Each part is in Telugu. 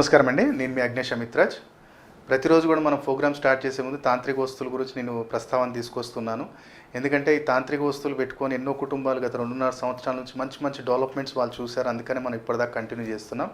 నమస్కారం అండి. నేను మీ అగ్నేష్ అమిత్రాజ్ ప్రతిరోజు కూడా మనం ప్రోగ్రామ్ స్టార్ట్ చేసే ముందు తాంత్రిక వస్తువుల గురించి నేను ప్రస్తావన తీసుకొస్తున్నాను. ఎందుకంటే ఈ తాంత్రిక వస్తువులు పెట్టుకొని ఎన్నో కుటుంబాలు గత రెండున్నర సంవత్సరాల నుంచి మంచి మంచి డెవలప్మెంట్స్ వాళ్ళు చూశారు. అందుకనే మనం ఇప్పటిదాకా కంటిన్యూ చేస్తున్నాం.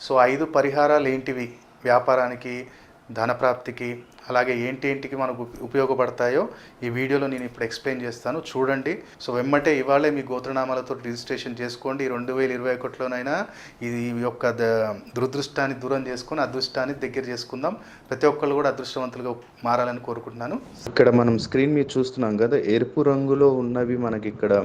సో ఐదు పరిహారాలు ఏంటివి? వ్యాపారానికి ధనప్రాప్తికి అలాగే ఏంటి ఏంటికి మనకు ఉపయోగపడతాయో ఈ వీడియోలో నేను ఇప్పుడు ఎక్స్ప్లెయిన్ చేస్తాను. చూడండి. సో వెమ్మటే ఇవాళే మీ గోత్రనామాలతో రిజిస్ట్రేషన్ చేసుకోండి. రెండు వేల ఇరవై ఒకటిలోనైనా ఇది ఈ యొక్క ద- దురదృష్టాన్ని దూరం చేసుకొని అదృష్టాన్ని దగ్గర చేసుకుందాం. ప్రతి ఒక్కళ్ళు కూడా అదృష్టవంతులుగా మారాలని కోరుకుంటున్నాను. ఇక్కడ మనం స్క్రీన్ మీద చూస్తున్నాం కదా ఎరుపు రంగులో ఉన్నవి మనకి ఇక్కడ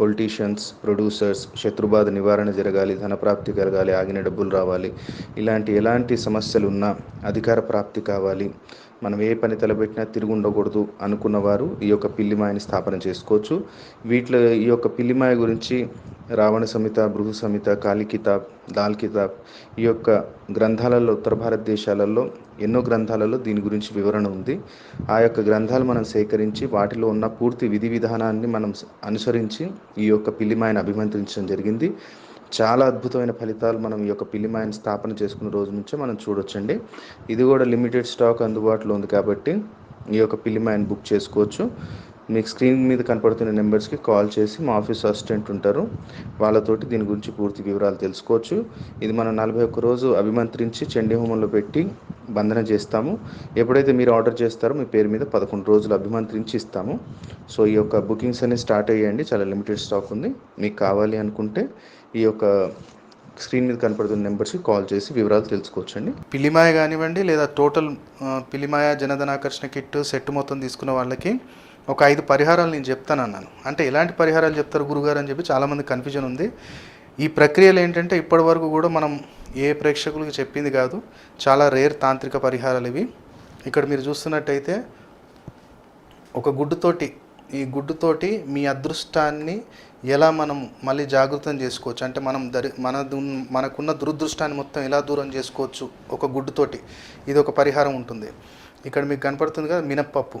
పొలిటీషియన్స్ ప్రొడ్యూసర్స్ శత్రుబాధ నివారణ జరగాలి ధనప్రాప్తి కలగాలి ఆగిన డబ్బులు రావాలి. ఇలాంటి ఎలాంటి సమస్యలు ఉన్నా అధికార ప్రాప్తి కావాలి. మనం ఏ పని తలపెట్టినా తిరిగి ఉండకూడదు అనుకున్న వారు ఈ యొక్క పిల్లిమాయని స్థాపన చేసుకోవచ్చు. వీటిలో ఈ యొక్క పిల్లిమాయ గురించి రావణ సమిత బృహు సమిత కాళీ కితాబ్ దాల్ కితాబ్ ఈ యొక్క గ్రంథాలలో ఉత్తర భారతదేశాలలో ఎన్నో గ్రంథాలలో దీని గురించి వివరణ ఉంది. ఆ యొక్క గ్రంథాలు మనం సేకరించి వాటిలో ఉన్న పూర్తి విధి విధానాన్ని మనం అనుసరించి ఈ యొక్క పిల్లిమాయను అభిమంత్రించడం జరిగింది. చాలా అద్భుతమైన ఫలితాలు మనం ఈ యొక్క పిల్లిమాయను స్థాపన చేసుకున్న రోజు నుంచే మనం చూడొచ్చండి. ఇది కూడా లిమిటెడ్ స్టాక్ అందుబాటులో ఉంది కాబట్టి ఈ యొక్క పిల్లిమాయను బుక్ చేసుకోవచ్చు. మీకు స్క్రీన్ మీద కనపడుతున్న నెంబర్స్కి కాల్ చేసి మా ఆఫీస్ అసిస్టెంట్ ఉంటారు. వాళ్ళతోటి దీని గురించి పూర్తి వివరాలు తెలుసుకోవచ్చు. ఇది మనం నలభై ఒక్క రోజు అభిమంత్రించి చండీ హోమంలో పెట్టి బంధన చేస్తాము. ఎప్పుడైతే మీరు ఆర్డర్ చేస్తారో మీ పేరు మీద పదకొండు రోజులు అభిమంత్రించి ఇస్తాము. సో ఈ యొక్క బుకింగ్స్ అనేవి స్టార్ట్ అయ్యాయండి. చాలా లిమిటెడ్ స్టాక్ ఉంది. మీకు కావాలి అనుకుంటే ఈ యొక్క స్క్రీన్ మీద కనపడుతున్న నెంబర్స్కి కాల్ చేసి వివరాలు తెలుసుకోవచ్చండి. పిలిమాయ కానివ్వండి లేదా టోటల్ పిలిమాయ పిల్లిమాయ జనధనాకర్షణ కిట్ సెట్ మొత్తం తీసుకున్న వాళ్ళకి ఒక ఐదు పరిహారాలు నేను చెప్తాను అన్నాను అంటే ఎలాంటి పరిహారాలు చెప్తారు గురుగారు అని చెప్పి చాలామంది కన్ఫ్యూజన్ ఉంది. ఈ ప్రక్రియలు ఏంటంటే ఇప్పటి వరకు కూడా మనం ఏ ప్రేక్షకులకు చెప్పింది కాదు. చాలా రేర్ తాంత్రిక పరిహారాలు ఇవి. ఇక్కడ మీరు చూస్తున్నట్టయితే ఒక గుడ్డుతోటి ఈ గుడ్డుతోటి మీ అదృష్టాన్ని ఎలా మనం మళ్ళీ జాగృతం చేసుకోవచ్చు? అంటే మనం దరి మన మనకున్న దురదృష్టాన్ని మొత్తం ఎలా దూరం చేసుకోవచ్చు? ఒక గుడ్డుతోటి. ఇది ఒక పరిహారం ఉంటుంది. ఇక్కడ మీకు కనపడుతుంది కదా మినప్పప్పు.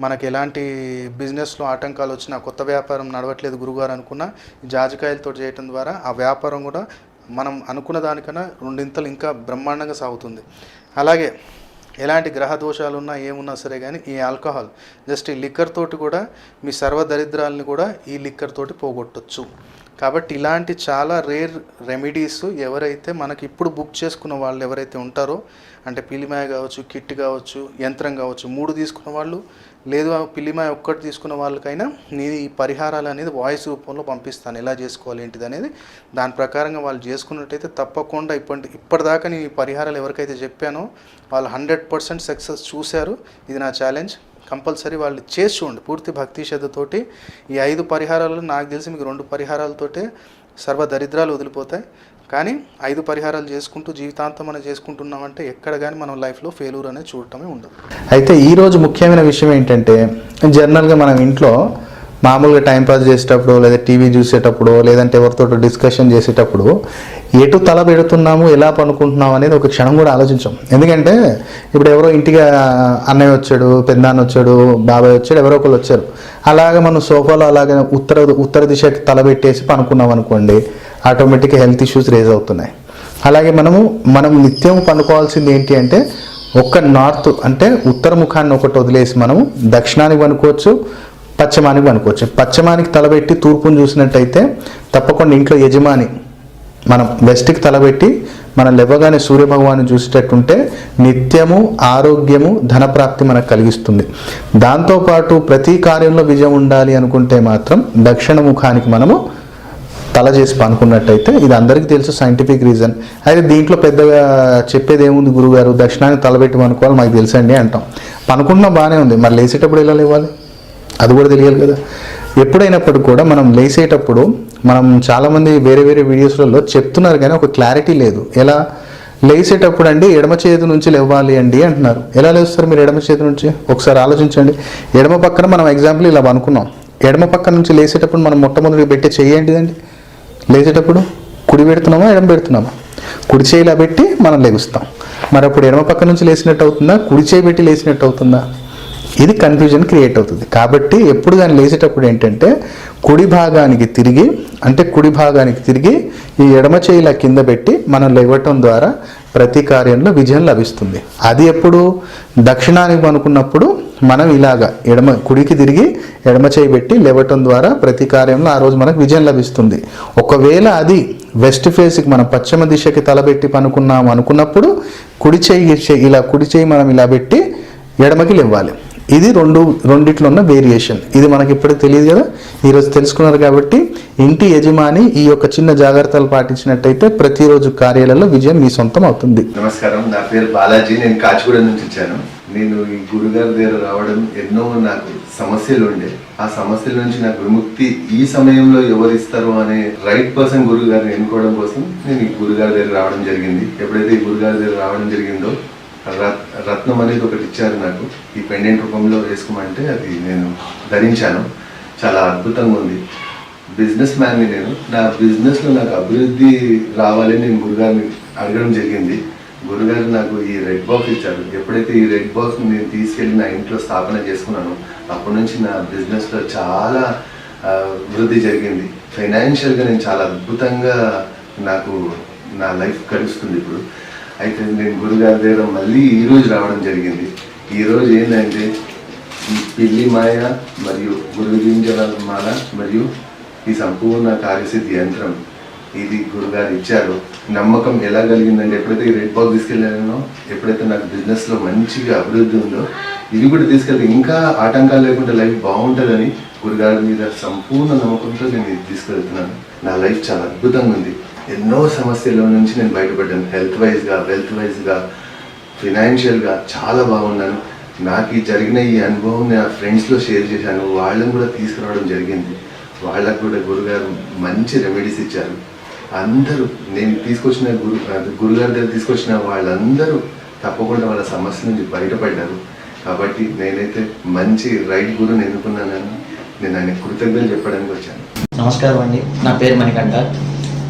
మనకి ఎలాంటి బిజినెస్లో ఆటంకాలు వచ్చినా కొత్త వ్యాపారం నడవట్లేదు గురుగారు అనుకున్న ఈ జాజికాయలతో చేయటం ద్వారా ఆ వ్యాపారం కూడా మనం అనుకున్న దానికన్నా రెండింతలు ఇంకా బ్రహ్మాండంగా సాగుతుంది. అలాగే ఎలాంటి గ్రహ దోషాలు ఉన్నా ఏమున్నా సరే కానీ ఈ ఆల్కహాల్ జస్ట్ ఈ లిక్కర్ తోటి కూడా మీ సర్వ దరిద్రాలని కూడా ఈ లిక్కర్ తోటి పోగొట్టచ్చు. కాబట్టి ఇలాంటి చాలా రేర్ రెమెడీస్ ఎవరైతే మనకి ఇప్పుడు బుక్ చేసుకున్న వాళ్ళు ఎవరైతే ఉంటారో అంటే పిలిమాయ కావచ్చు కిట్ కావచ్చు యంత్రం కావచ్చు మూడు తీసుకున్న వాళ్ళు లేదు ఆ పిల్లిమాయ ఒక్కటి తీసుకున్న వాళ్ళకైనా నేను ఈ పరిహారాలు అనేది వాయిస్ రూపంలో పంపిస్తాను. ఎలా చేసుకోవాలి ఏంటిది అనేది దాని ప్రకారంగా వాళ్ళు చేసుకున్నట్టయితే తప్పకుండా ఇప్పటి ఇప్పటిదాకా నేను ఈ పరిహారాలు ఎవరికైతే చెప్పానో వాళ్ళు హండ్రెడ్ పర్సెంట్ సక్సెస్ చూశారు. ఇది నా ఛాలెంజ్. కంపల్సరీ వాళ్ళు చేసి చూడండి. పూర్తి భక్తి శ్రద్ధతోటి ఈ ఐదు పరిహారాలు నాకు తెలిసి మీకు రెండు పరిహారాలతోటే సర్వ దరిద్రాలు వదిలిపోతాయి. కానీ ఐదు పరిహారాలు చేసుకుంటూ జీవితాంతం మనం చేసుకుంటున్నామంటే ఎక్కడ కానీ మనం లైఫ్లో ఫెయిల్యూర్ అనేది చూడటమే ఉండదు. అయితే ఈరోజు ముఖ్యమైన విషయం ఏంటంటే జనరల్గా మనం ఇంట్లో మామూలుగా టైం పాస్ చేసేటప్పుడు లేదా టీవీ చూసేటప్పుడు లేదంటే ఎవరితో డిస్కషన్ చేసేటప్పుడు ఎటు తల పెడుతున్నాము ఎలా పనుకుంటున్నాము అనేది ఒక క్షణం కూడా ఆలోచించాం. ఎందుకంటే ఇప్పుడు ఎవరో ఇంటికి అన్నయ్య వచ్చాడు పెద్దాన్న వచ్చాడు బాబాయ్ వచ్చాడు ఎవరో ఒకరు వచ్చారు. అలాగే మనం సోఫాలో అలాగే ఉత్తర ఉత్తర దిశకి తల పెట్టేసి పనుకున్నాం అనుకోండి ఆటోమేటిక్గా హెల్త్ ఇష్యూస్ రేజ్ అవుతున్నాయి. అలాగే మనము మనం నిత్యం పనుకోవాల్సింది ఏంటి అంటే ఒక్క నార్త్ అంటే ఉత్తర ముఖాన్ని ఒకటి వదిలేసి మనము దక్షిణానికి పనుకోవచ్చు పశ్చిమానికి పనుకోవచ్చు పశ్చిమానికి తలబెట్టి తూర్పును చూసినట్టయితే తప్పకుండా ఇంట్లో యజమాని మనం వెస్ట్కి తలబెట్టి మనం లేవగానే సూర్యభగవాన్ని చూసేటట్టుంటే నిత్యము ఆరోగ్యము ధనప్రాప్తి మనకు కలిగిస్తుంది. దాంతోపాటు ప్రతి కార్యంలో విజయం ఉండాలి అనుకుంటే మాత్రం దక్షిణ ముఖానికి మనము తల చేసి పనుకున్నట్టయితే ఇది అందరికీ తెలుసు సైంటిఫిక్ రీజన్ అయితే దీంట్లో పెద్దగా చెప్పేది ఏముంది గురుగారు? దక్షిణాన్ని తలబెట్టి పనుకోవాలి మాకు తెలుసండి అంటాం. పనుకుంటున్నా బాగానే ఉంది. మరి లేచేటప్పుడు ఎలా లేవాలి? అది కూడా తెలియాలి కదా. ఎప్పుడైనప్పుడు కూడా మనం లేసేటప్పుడు మనం చాలామంది వేరే వేరే వీడియోస్లలో చెప్తున్నారు కానీ ఒక క్లారిటీ లేదు. ఎలా? లేసేటప్పుడు అండి ఎడమ చేతి నుంచి లేవాలి అండి అంటున్నారు. ఎలా లేస్తారు మీరు ఎడమ చేతి నుంచి? ఒకసారి ఆలోచించండి. ఎడమ పక్కన మనం ఎగ్జాంపుల్ ఇలా అనుకున్నాం. ఎడమ పక్క నుంచి లేసేటప్పుడు మనం మొట్టమొదటి పెట్టే చేయండిదండి లేచేటప్పుడు కుడి పెడుతున్నామా ఎడమ పెడుతున్నామా? కుడి చేయిలా పెట్టి మనం లెగుస్తాం. మరి అప్పుడు ఎడమ పక్క నుంచి లేచినట్టు అవుతుందా? కుడి చేయి పెట్టి లేచినట్టు అవుతుందా? ఇది కన్ఫ్యూజన్ క్రియేట్ అవుతుంది. కాబట్టి ఎప్పుడు కానీ లేచేటప్పుడు ఏంటంటే కుడి భాగానికి తిరిగి అంటే కుడి భాగానికి తిరిగి ఈ ఎడమ చేయిలా కింద పెట్టి మనం లేవటం ద్వారా ప్రతి కార్యంలో విజయం లభిస్తుంది. అది ఎప్పుడు? దక్షిణానికి అనుకున్నప్పుడు మనం ఇలాగా ఎడమ కుడికి తిరిగి ఎడమ చేయి పెట్టి లేవటం ద్వారా ప్రతి కార్యంలో ఆ రోజు మనకు విజయం లభిస్తుంది. ఒకవేళ అది వెస్ట్ ఫేస్కి మనం పశ్చిమ దిశకి తలబెట్టి పనుకున్నాం అనుకున్నప్పుడు కుడి చేయి ఇలా కుడి చేయి మనం ఇలా పెట్టి ఎడమకి లేవాలి. ఇది రెండు రెండిట్లో ఉన్న వేరియేషన్ ఇది మనకి ఇప్పటికి తెలియదు కదా? ఈరోజు తెలుసుకున్నారు కాబట్టి ఇంటి యజమాని ఈ యొక్క చిన్న జాగ్రత్తలు పాటించినట్టయితే ప్రతిరోజు కార్యాలయంలో విజయం మీ సొంతం అవుతుంది. నమస్కారం. నా పేరు బాలాజీ. నేను కాచిగూడ నుంచి వచ్చాను. నేను ఈ గురుగారి దగ్గర రావడం ఎన్నో నాకు సమస్యలు ఉండే. ఆ సమస్యల నుంచి నాకు విముక్తి ఈ సమయంలో ఎవరు ఇస్తారు అనే రైట్ పర్సన్ గురుగారిని ఎన్నుకోవడం కోసం నేను ఈ గురుగారి దగ్గర రావడం జరిగింది. ఎప్పుడైతే ఈ గురుగారి దగ్గర రావడం జరిగిందో రత్నం అనేది ఒకటి ఇచ్చారు నాకు. ఈ పెండెంట్ రూపంలో వేసుకోమంటే అది నేను ధరించాను. చాలా అద్భుతంగా ఉంది. బిజినెస్ మ్యాన్ని నేను నా బిజినెస్లో నాకు అభివృద్ధి రావాలని నేను గురుగారిని అడగడం జరిగింది. గురుగారు నాకు ఈ రెడ్ బాక్స్ ఇచ్చారు. ఎప్పుడైతే ఈ రెడ్ బాక్స్ నేను తీసుకెళ్ళి నా ఇంట్లో స్థాపన చేసుకున్నాను అప్పటి నుంచి నా బిజినెస్లో చాలా వృద్ధి జరిగింది. ఫైనాన్షియల్గా నేను చాలా అద్భుతంగా నాకు నా లైఫ్ కలుస్తుంది ఇప్పుడు. అయితే నేను గురుగారి దగ్గర మళ్ళీ ఈరోజు రావడం జరిగింది. ఈరోజు ఏంటంటే ఈ పిల్లి మాయ మరియు గురుగింజల మాల మరియు ఈ సంపూర్ణ కార్యసిద్ధి యంత్రం ఇది గురుగారు ఇచ్చారు. నమ్మకం ఎలా కలిగిందంటే ఎప్పుడైతే ఈ రెడ్ బాక్స్ తీసుకెళ్ళానో ఎప్పుడైతే నాకు బిజినెస్లో మంచిగా అభివృద్ధి ఉందో ఇది కూడా తీసుకెళ్తే ఇంకా ఆటంకాలు లేకుండా లైఫ్ బాగుంటుందని గురుగారి మీద సంపూర్ణ నమ్మకంతో నేను ఇది తీసుకెళ్తున్నాను. నా లైఫ్ చాలా అద్భుతంగా ఉంది. ఎన్నో సమస్యల నుంచి నేను బయటపడ్డాను. హెల్త్ వైజ్గా వెల్త్ వైజ్గా ఫినాన్షియల్గా చాలా బాగున్నాను. నాకు ఈ జరిగిన ఈ అనుభవం నా ఫ్రెండ్స్లో షేర్ చేశాను. వాళ్ళని కూడా తీసుకురావడం జరిగింది. వాళ్ళకు కూడా గురుగారు మంచి రెమెడీస్ ఇచ్చారు. అందరూ నేను తీసుకొచ్చిన గురు గురుగారి దగ్గర తీసుకొచ్చిన వాళ్ళందరూ తప్పకుండా వాళ్ళ సమస్య నుంచి బయటపడ్డారు. కాబట్టి నేనైతే మంచి రైట్ గురుని ఎన్నుకున్నానని నేను ఆయన కృతజ్ఞతలు చెప్పడానికి వచ్చాను. నమస్కారం అండి. నా పేరు మణికంఠ.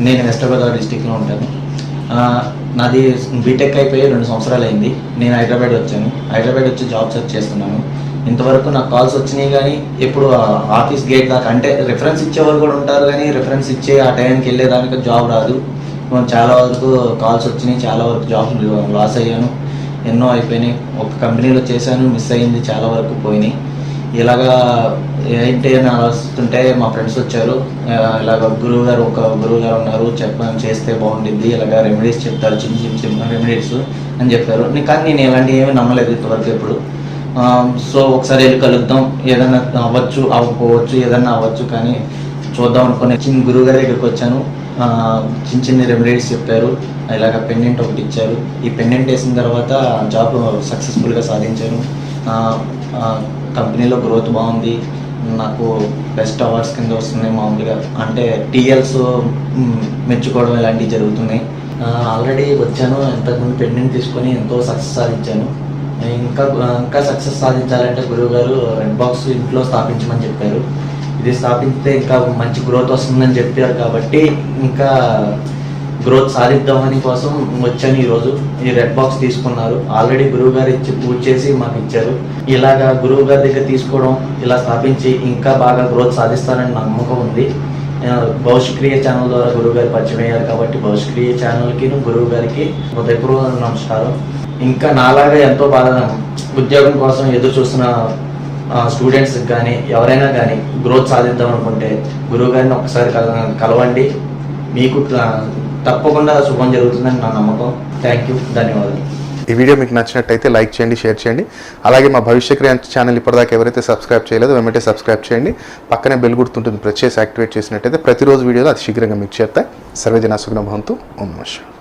నేను వెస్ట్ గోదావరి డిస్టిక్లో ఉంటాను. నాది బీటెక్ అయిపోయి రెండు సంవత్సరాలు అయింది. నేను హైదరాబాద్ వచ్చాను. హైదరాబాద్ వచ్చి జాబ్ సెర్చ్ చేస్తున్నాను. ఇంతవరకు నాకు కాల్స్ వచ్చినాయి కానీ ఎప్పుడు ఆ ఆఫీస్ గేట్ దాకా అంటే రిఫరెన్స్ ఇచ్చేవారు కూడా ఉంటారు కానీ రిఫరెన్స్ ఇచ్చే ఆ టైంకి వెళ్ళేదానికి జాబ్ రాదు. చాలా వరకు కాల్స్ వచ్చినాయి. చాలా వరకు జాబ్ లాస్ అయ్యాను. ఎన్నో అయిపోయినాయి. ఒక కంపెనీలో చేశాను. మిస్ అయింది చాలా వరకు పోయినాయి. ఇలాగా ఏంటి అని ఆలోచిస్తుంటే మా ఫ్రెండ్స్ వచ్చారు. ఇలాగ గురువు గారు ఒక గురువు గారు ఉన్నారు చెప్పని చేస్తే బాగుంటుంది ఇలాగ రెమెడీస్ చెప్తారు చిన్న చిన్న చిన్న రెమెడీస్ అని చెప్పారు. కానీ నేను ఇలాంటివి ఏమీ నమ్మలేదు ఇంతవరకు ఎప్పుడు. సో ఒకసారి వెళ్ళి కలుద్దాం. ఏదైనా అవ్వచ్చు అవ్వకపోవచ్చు ఏదైనా అవ్వచ్చు కానీ చూద్దాం అనుకునే చిన్న గురువు గారి దగ్గరికి వచ్చాను. చిన్న చిన్న రెమెడీస్ చెప్పారు. ఇలాగ పెండెంట్ ఒకటి ఇచ్చారు. ఈ పెండెంట్ వేసిన తర్వాత జాబ్ సక్సెస్ఫుల్గా సాధించాను. నా కంపెనీలో గ్రోత్ బాగుంది. నాకు బెస్ట్ అవార్డ్స్ కింద వస్తున్నాయి మామూలుగా. అంటే టీఎల్స్ మెచ్చుకోవడం ఇలాంటివి జరుగుతున్నాయి. ఆల్రెడీ వచ్చాను. ఇంతకుముందు పెండింగ్ తీసుకొని ఎంతో సక్సెస్ సాధించాను. ఇంకా ఇంకా సక్సెస్ సాధించాలంటే గురువు గారు రెడ్ బాక్స్ ఇంట్లో స్థాపించమని చెప్పారు. ఇది స్థాపిస్తే ఇంకా మంచి గ్రోత్ వస్తుందని చెప్పారు కాబట్టి ఇంకా గ్రోత్ సాధిద్దామని కోసం వచ్చాను ఈరోజు ఈ రెడ్ బాక్స్ తీసుకున్నారు. ఆల్రెడీ గురువు గారు ఇచ్చి పూజ చేసి మాకు ఇచ్చారు. ఇలాగా గురువు గారి దగ్గర తీసుకోవడం ఇలా స్థాపించి ఇంకా బాగా గ్రోత్ సాధిస్తానని నమ్మకం ఉంది. భవిష్యక్రియ భవిష్క్రియ ఛానల్ ద్వారా గురువు గారు పరిచయం అయ్యారు కాబట్టి భవిష్క్రియ ఛానల్కి గురువు గారికి హృదయపూర్వక నమస్కారం. ఇంకా నాలాగా ఎంతో బాగా ఉద్యోగం కోసం ఎదురు చూస్తున్న స్టూడెంట్స్ కానీ ఎవరైనా కానీ గ్రోత్ సాధిద్దాం అనుకుంటే గురువు గారిని ఒకసారి కల కలవండి. మీకు తప్పకుండా శుభం జరుగుతుందని నా నమ్మకం. థ్యాంక్ యూ ధన్యవాదాలు. ఈ వీడియో మీకు నచ్చినట్టయితే లైక్ చేయండి షేర్ చేయండి. అలాగే మా భవిష్య క్రియ ఛానల్ ఇప్పటిదాకా ఎవరైతే సబ్స్క్రైబ్ చేయలేదో వెంటనే సబ్స్క్రైబ్ చేయండి. పక్కనే బెల్ గుర్తుంటుంది ప్రెస్ చేసి యాక్టివేట్ చేసినట్టయితే ప్రతిరోజు వీడియోలో అతి శీఘ్రంగా మీకు చేస్తాయి సర్వేజన సుగ్న భవంతు. ఓం నమస్కారం